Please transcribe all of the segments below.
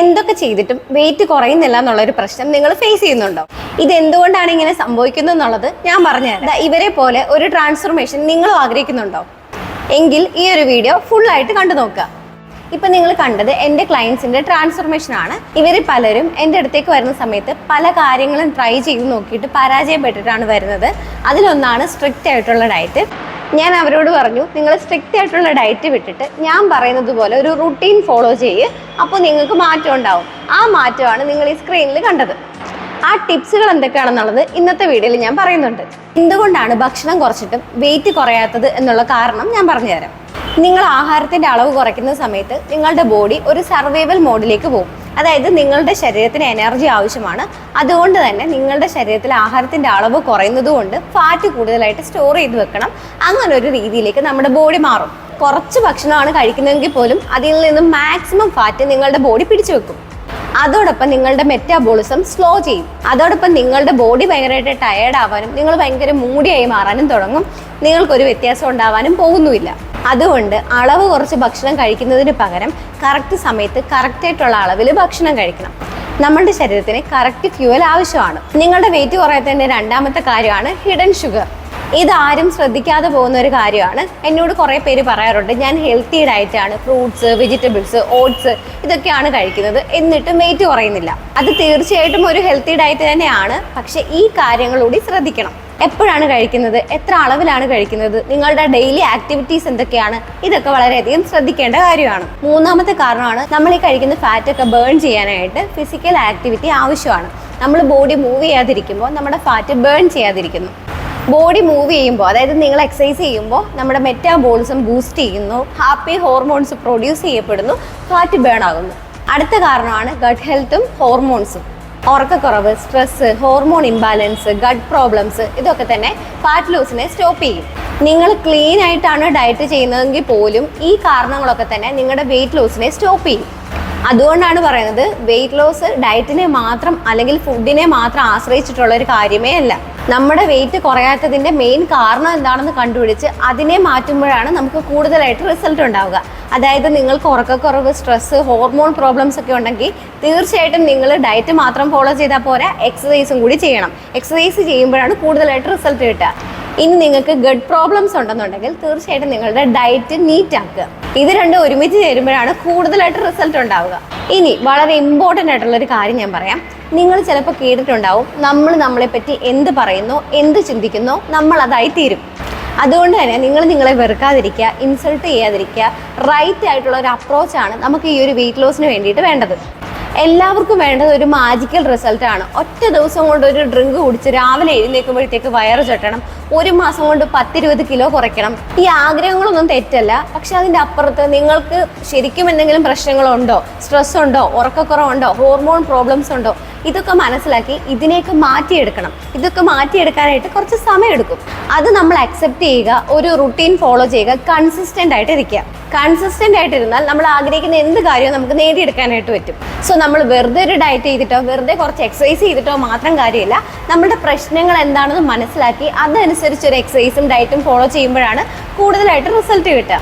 എന്തൊക്കെ ചെയ്തിട്ടും വെയിറ്റ് കുറയുന്നില്ല എന്നുള്ളൊരു പ്രശ്നം നിങ്ങൾ ഫേസ് ചെയ്യുന്നുണ്ടോ? ഇത് എന്തുകൊണ്ടാണ് ഇങ്ങനെ സംഭവിക്കുന്നത് എന്നുള്ളത് ഞാൻ പറഞ്ഞുതരാം. ദാ ഇവരെ പോലെ ഒരു ട്രാൻസ്ഫോർമേഷൻ നിങ്ങളും ആഗ്രഹിക്കുന്നുണ്ടോ? എങ്കിൽ ഈ ഒരു വീഡിയോ ഫുൾ ആയിട്ട് കണ്ടു നോക്കുക. ഇപ്പൊ നിങ്ങൾ കണ്ടത് എന്റെ ക്ലയൻസിന്റെ ട്രാൻസ്ഫോർമേഷൻ ആണ്. ഇവർ പലരും എന്റെ അടുത്തേക്ക് വരുന്ന സമയത്ത് പല കാര്യങ്ങളും ട്രൈ ചെയ്ത് നോക്കിയിട്ട് പരാജയപ്പെട്ടിട്ടാണ് വരുന്നത്. അതിലൊന്നാണ് സ്ട്രിക്റ്റ് ആയിട്ടുള്ള ഡയറ്റ് ഞാൻ അവരോട് പറഞ്ഞു നിങ്ങൾ സ്ട്രിക്റ്റ് ആയിട്ടുള്ള ഡയറ്റ് വിട്ടിട്ട് ഞാൻ പറയുന്നത് പോലെ ഒരു റുട്ടീൻ ഫോളോ ചെയ്യ് അപ്പോൾ നിങ്ങൾക്ക് മാറ്റം ഉണ്ടാവും. ആ മാറ്റമാണ് നിങ്ങൾ ഈ സ്ക്രീനിൽ കണ്ടത്. ആ ടിപ്സുകൾ എന്തൊക്കെയാണെന്നുള്ളത് ഇന്നത്തെ വീഡിയോയിൽ ഞാൻ പറയുന്നുണ്ട്. എന്തുകൊണ്ടാണ് ഭക്ഷണം കുറച്ചിട്ടും വെയിറ്റ് കുറയാത്തത് എന്നുള്ള കാരണം ഞാൻ പറഞ്ഞുതരാം നിങ്ങൾ ആഹാരത്തിന്റെ അളവ് കുറയ്ക്കുന്ന സമയത്ത് നിങ്ങളുടെ ബോഡി ഒരു സർവൈവൽ മോഡിലേക്ക് പോകും. അതായത് നിങ്ങളുടെ ശരീരത്തിന് എനർജി ആവശ്യമാണ്. അതുകൊണ്ട് തന്നെ നിങ്ങളുടെ ശരീരത്തിൽ ആഹാരത്തിന്റെ അളവ് കുറയുന്നത് കൊണ്ട് ഫാറ്റ് കൂടുതലായിട്ട് സ്റ്റോർ ചെയ്ത് വെക്കണം. അങ്ങനെ ഒരു രീതിയിലേക്ക് നമ്മുടെ ബോഡി മാറും. കുറച്ച് ഭക്ഷണമാണ് കഴിക്കുന്നതെങ്കിൽ പോലും അതിൽ നിന്നും മാക്സിമം ഫാറ്റ് നിങ്ങളുടെ ബോഡി പിടിച്ചു വെക്കും. അതോടൊപ്പം നിങ്ങളുടെ മെറ്റാബോളിസം സ്ലോ ചെയ്യും. അതോടൊപ്പം നിങ്ങളുടെ ബോഡി ഭയങ്കരമായിട്ട് ടയേർഡ് ആവാനും നിങ്ങൾ ഭയങ്കര മൂടിയായി മാറാനും തുടങ്ങും. നിങ്ങൾക്കൊരു വ്യത്യാസം ഉണ്ടാവാനും പോകുന്നുമില്ല. അതുകൊണ്ട് അളവ് കുറച്ച് ഭക്ഷണം കഴിക്കുന്നതിന് പകരം കറക്റ്റ് സമയത്ത് കറക്റ്റായിട്ടുള്ള അളവിൽ ഭക്ഷണം കഴിക്കണം. നമ്മളുടെ ശരീരത്തിന് കറക്റ്റ് ഫ്യൂവൽ ആവശ്യമാണ്. നിങ്ങളുടെ വെയിറ്റ് കുറയാത്തതിന്റെ രണ്ടാമത്തെ കാര്യമാണ് ഹിഡൻ ഷുഗർ ഇതാരും ശ്രദ്ധിക്കാതെ പോകുന്ന ഒരു കാര്യമാണ്. എന്നോട് കുറേ പേര് പറയാറുണ്ട് ഞാൻ ഹെൽത്തി ഡയറ്റാണ് ഫ്രൂട്ട്സ് വെജിറ്റബിൾസ് ഓട്സ് ഇതൊക്കെയാണ് കഴിക്കുന്നത്. എന്നിട്ടും വെയിറ്റ് കുറയുന്നില്ല. അത് തീർച്ചയായിട്ടും ഒരു ഹെൽത്തി ഡയറ്റ് തന്നെയാണ്. പക്ഷേ ഈ കാര്യങ്ങളൂടി ശ്രദ്ധിക്കണം. എപ്പോഴാണ് കഴിക്കുന്നത്? എത്ര അളവിലാണ് കഴിക്കുന്നത്? നിങ്ങളുടെ ഡെയിലി ആക്ടിവിറ്റീസ് എന്തൊക്കെയാണ്? ഇതൊക്കെ വളരെയധികം ശ്രദ്ധിക്കേണ്ട കാര്യമാണ്. മൂന്നാമത്തെ കാരണമാണ് നമ്മൾ ഈ കഴിക്കുന്ന ഫാറ്റ് ഒക്കെ ബേൺ ചെയ്യാനായിട്ട് ഫിസിക്കൽ ആക്ടിവിറ്റി ആവശ്യമാണ്. നമ്മൾ ബോഡി മൂവ് ചെയ്യാതിരിക്കുമ്പോൾ നമ്മുടെ ഫാറ്റ് ബേൺ ചെയ്യാതിരിക്കുന്നു. ബോഡി മൂവ് ചെയ്യുമ്പോൾ അതായത് നിങ്ങൾ എക്സസൈസ് ചെയ്യുമ്പോൾ നമ്മുടെ മെറ്റാബോളിസം ബൂസ്റ്റ് ചെയ്യുന്നു ഹാപ്പി ഹോർമോൺസ് പ്രൊഡ്യൂസ് ചെയ്യപ്പെടുന്നു ഫാറ്റ് ബേൺ ആകുന്നു. അടുത്ത കാരണമാണ് ഗട്ട് ഹെൽത്തും ഹോർമോൺസും ഉറക്കക്കുറവ് stress hormone imbalance gut problems ഇതൊക്കെ തന്നെ ഫാറ്റ് ലൂസിനെ സ്റ്റോപ്പ് ചെയ്യും. നിങ്ങൾ ക്ലീൻ ആയിട്ടാണ് ഡയറ്റ് ചെയ്യുന്നതെങ്കിൽ പോലും ഈ കാരണങ്ങളൊക്കെ തന്നെ നിങ്ങളുടെ വെയിറ്റ് ലോസിനെ സ്റ്റോപ്പ് ചെയ്യും. അതുകൊണ്ടാണ് പറയുന്നത് വെയിറ്റ് ലോസ് ഡയറ്റിനെ മാത്രം അല്ലെങ്കിൽ ഫുഡിനെ മാത്രം ആശ്രയിച്ചിട്ടുള്ള ഒരു കാര്യമേ അല്ല. നമ്മുടെ വെയിറ്റ് കുറയാത്തതിന്റെ മെയിൻ കാരണം എന്താണെന്ന് കണ്ടുപിടിച്ച് അതിനെ മാറ്റുമ്പോഴാണ് നമുക്ക് കൂടുതലായിട്ട് റിസൾട്ട് ഉണ്ടാവുക. അതായത് നിങ്ങൾക്ക് ഉറക്കക്കുറവ് സ്ട്രെസ് ഹോർമോൺ പ്രോബ്ലംസ് ഒക്കെ ഉണ്ടെങ്കിൽ തീർച്ചയായിട്ടും നിങ്ങൾ ഡയറ്റ് മാത്രം ഫോളോ ചെയ്താൽ പോരാ എക്സസൈസും കൂടി ചെയ്യണം. എക്സസൈസ് ചെയ്യുമ്പോഴാണ് കൂടുതലായിട്ട് റിസൾട്ട് കിട്ടുക. ഇനി നിങ്ങൾക്ക് ഗഡ് പ്രോബ്ലംസ് ഉണ്ടെന്നുണ്ടെങ്കിൽ തീർച്ചയായിട്ടും നിങ്ങളുടെ ഡയറ്റ് നീറ്റ് ആക്കുക. ഇത് രണ്ടും ഒരുമിച്ച് ചേരുമ്പോഴാണ് കൂടുതലായിട്ട് റിസൾട്ട് ഉണ്ടാവുക. ഇനി വളരെ ഇമ്പോർട്ടന്റ് ആയിട്ടുള്ളൊരു കാര്യം ഞാൻ പറയാം. നിങ്ങൾ ചിലപ്പോൾ കേട്ടിട്ടുണ്ടാവും നമ്മൾ നമ്മളെ പറ്റി എന്ത് പറയുന്നോ എന്ത് ചിന്തിക്കുന്നോ നമ്മൾ അതായി തീരും. അതുകൊണ്ട് തന്നെ നിങ്ങൾ നിങ്ങളെ വെറുക്കാതിരിക്കുക ഇൻസൾട്ട് ചെയ്യാതിരിക്കുക റൈറ്റ് ആയിട്ടുള്ള ഒരു അപ്രോച്ചാണ് നമുക്ക് ഈ ഒരു വെയിറ്റ് ലോസിന് വേണ്ടിയിട്ട് വേണ്ടത്. എല്ലാവർക്കും വേണ്ടത് ഒരു മാജിക്കൽ റിസൾട്ട് ആണ്. ഒറ്റ ദിവസം കൊണ്ട് ഒരു ഡ്രിങ്ക് കുടിച്ച് രാവിലെ എഴുന്നേൽക്കുമ്പോഴത്തേക്ക് വയറ് ചട്ടണം. ഒരു മാസം കൊണ്ട് പത്തിരുപത് കിലോ കുറയ്ക്കണം. ഈ ആഗ്രഹങ്ങളൊന്നും തെറ്റല്ല. പക്ഷെ അതിന്റെ അപ്പുറത്ത് നിങ്ങൾക്ക് ശരിക്കും എന്തെങ്കിലും പ്രശ്നങ്ങളുണ്ടോ? സ്ട്രെസ് ഉണ്ടോ? ഉറക്കക്കുറവുണ്ടോ? ഹോർമോൺ പ്രോബ്ലംസ് ഉണ്ടോ? ഇതൊക്കെ മനസ്സിലാക്കി ഇതിനെയൊക്കെ മാറ്റിയെടുക്കണം. ഇതൊക്കെ മാറ്റിയെടുക്കാനായിട്ട് കുറച്ച് സമയമെടുക്കും. അത് നമ്മൾ അക്സെപ്റ്റ് ചെയ്യുക ഒരു റുട്ടീൻ ഫോളോ ചെയ്യുക കൺസിസ്റ്റന്റ് ആയിട്ട് ഇരിക്കുക കൺസിസ്റ്റന്റ് ആയിട്ടിരുന്നാൽ നമ്മൾ ആഗ്രഹിക്കുന്ന എന്ത് കാര്യവും നമുക്ക് നേടിയെടുക്കാനായിട്ട് പറ്റും. സോ നമ്മൾ വെറുതെ ഒരു ഡയറ്റ് ചെയ്തിട്ടോ വെറുതെ കുറച്ച് എക്സസൈസ് ചെയ്തിട്ടോ മാത്രം കാര്യമില്ല. നമ്മുടെ പ്രശ്നങ്ങൾ എന്താണെന്ന് മനസ്സിലാക്കി അതനുസരിച്ച് ഒരു എക്സസൈസും ഡയറ്റും ഫോളോ ചെയ്യുമ്പോഴാണ് കൂടുതലായിട്ട് റിസൾട്ട് കിട്ടുക.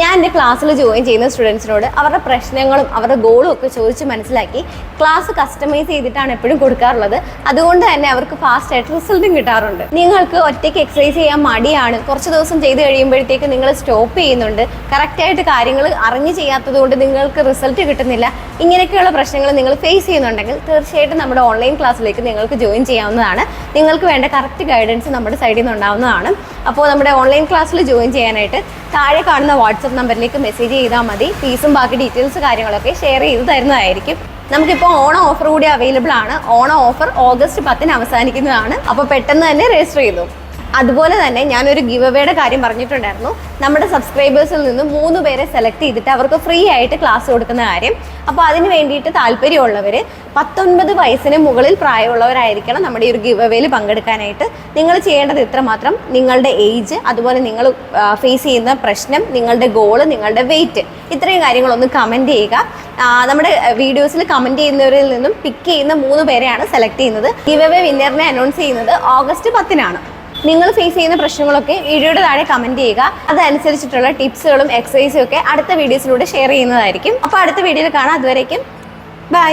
ഞാൻ എന്റെ ക്ലാസ്സിൽ ജോയിൻ ചെയ്യുന്ന സ്റ്റുഡൻസിനോട് അവരുടെ പ്രശ്നങ്ങളും അവരുടെ ഗോളും ഒക്കെ ചോദിച്ച് മനസ്സിലാക്കി ക്ലാസ് കസ്റ്റമൈസ് ചെയ്തിട്ടാണ് എപ്പോഴും കൊടുക്കാറുള്ളത്. അതുകൊണ്ട് തന്നെ അവർക്ക് ഫാസ്റ്റ് ആയിട്ട് റിസൾട്ടും കിട്ടാറുണ്ട്. നിങ്ങൾക്ക് ഒറ്റയ്ക്ക് എക്സസൈസ് ചെയ്യാൻ മടിയാണ്. കുറച്ച് ദിവസം ചെയ്ത് കഴിയുമ്പോഴത്തേക്ക് നിങ്ങൾ സ്റ്റോപ്പ് ചെയ്യുന്നുണ്ട്. കറക്റ്റായിട്ട് കാര്യങ്ങൾ അറിഞ്ഞ് ചെയ്യാത്തത് കൊണ്ട് നിങ്ങൾക്ക് റിസൾട്ട് കിട്ടുന്നില്ല. ഇങ്ങനെയൊക്കെയുള്ള പ്രശ്നങ്ങൾ നിങ്ങൾ ഫേസ് ചെയ്യുന്നുണ്ടെങ്കിൽ തീർച്ചയായിട്ടും നമ്മുടെ ഓൺലൈൻ ക്ലാസ്സിലേക്ക് നിങ്ങൾക്ക് ജോയിൻ ചെയ്യാവുന്നതാണ്. നിങ്ങൾക്ക് വേണ്ട കറക്റ്റ് ഗൈഡൻസ് നമ്മുടെ സൈഡിൽ നിന്ന് ഉണ്ടാവുന്നതാണ് അപ്പോൾ നമ്മുടെ ഓൺലൈൻ ക്ലാസ്സിൽ ജോയിൻ ചെയ്യാനായിട്ട് താഴെ കാണുന്ന വാട്സപ്പ് നമ്പറിലേക്ക് മെസ്സേജ് ചെയ്താൽ മതി. ഫീസും ബാക്കി ഡീറ്റെയിൽസ് കാര്യങ്ങളൊക്കെ ഷെയർ ചെയ്ത് തരുന്നതായിരിക്കും. നമുക്കിപ്പോൾ ഓണം ഓഫർ കൂടി അവൈലബിൾ ആണ്. ഓണം ഓഫർ ഓഗസ്റ്റ് പത്തിന് അവസാനിക്കുന്നതാണ്. അപ്പോൾ പെട്ടെന്ന് തന്നെ രജിസ്റ്റർ ചെയ്തു. അതുപോലെ തന്നെ ഞാനൊരു ഗിവ് അവേയുടെ കാര്യം പറഞ്ഞിട്ടുണ്ടായിരുന്നു. നമ്മുടെ സബ്സ്ക്രൈബേഴ്സിൽ നിന്ന് മൂന്ന് പേരെ സെലക്ട് ചെയ്തിട്ട് അവർക്ക് ഫ്രീ ആയിട്ട് ക്ലാസ് കൊടുക്കുന്ന കാര്യം. അപ്പോൾ അതിന് വേണ്ടിയിട്ട് താല്പര്യമുള്ളവർ പത്തൊൻപത് വയസ്സിന് മുകളിൽ പ്രായമുള്ളവരായിരിക്കണം നമ്മുടെ ഈ ഒരു ഗിവ് അവേയിൽ പങ്കെടുക്കാനായിട്ട്. നിങ്ങൾ ചെയ്യേണ്ടത് ഇത്രമാത്രം നിങ്ങളുടെ ഏജ് അതുപോലെ നിങ്ങൾ ഫേസ് ചെയ്യുന്ന പ്രശ്നം നിങ്ങളുടെ ഗോൾ നിങ്ങളുടെ വെയിറ്റ് ഇത്രയും കാര്യങ്ങളൊന്ന് കമന്റ് ചെയ്യുക. നമ്മുടെ വീഡിയോസിൽ കമന്റ് ചെയ്യുന്നവരിൽ നിന്നും പിക്ക് ചെയ്യുന്ന മൂന്ന് പേരെയാണ് സെലക്ട് ചെയ്യുന്നത്. ഗിവ് അവേ വിന്നറിനെ അനൗൺസ് ചെയ്യുന്നത് ഓഗസ്റ്റ് പത്തിനാണ്. നിങ്ങൾ ഫേസ് ചെയ്യുന്ന പ്രശ്നങ്ങളൊക്കെ വീഡിയോയുടെ താഴെ കമന്റ് ചെയ്യുക. അതനുസരിച്ചിട്ടുള്ള ടിപ്സുകളും എക്സസൈസും ഒക്കെ അടുത്ത വീഡിയോസിലൂടെ ഷെയർ ചെയ്യുന്നതായിരിക്കും. അപ്പോൾ അടുത്ത വീഡിയോയിൽ കാണാം. അതുവരേക്കും ബൈ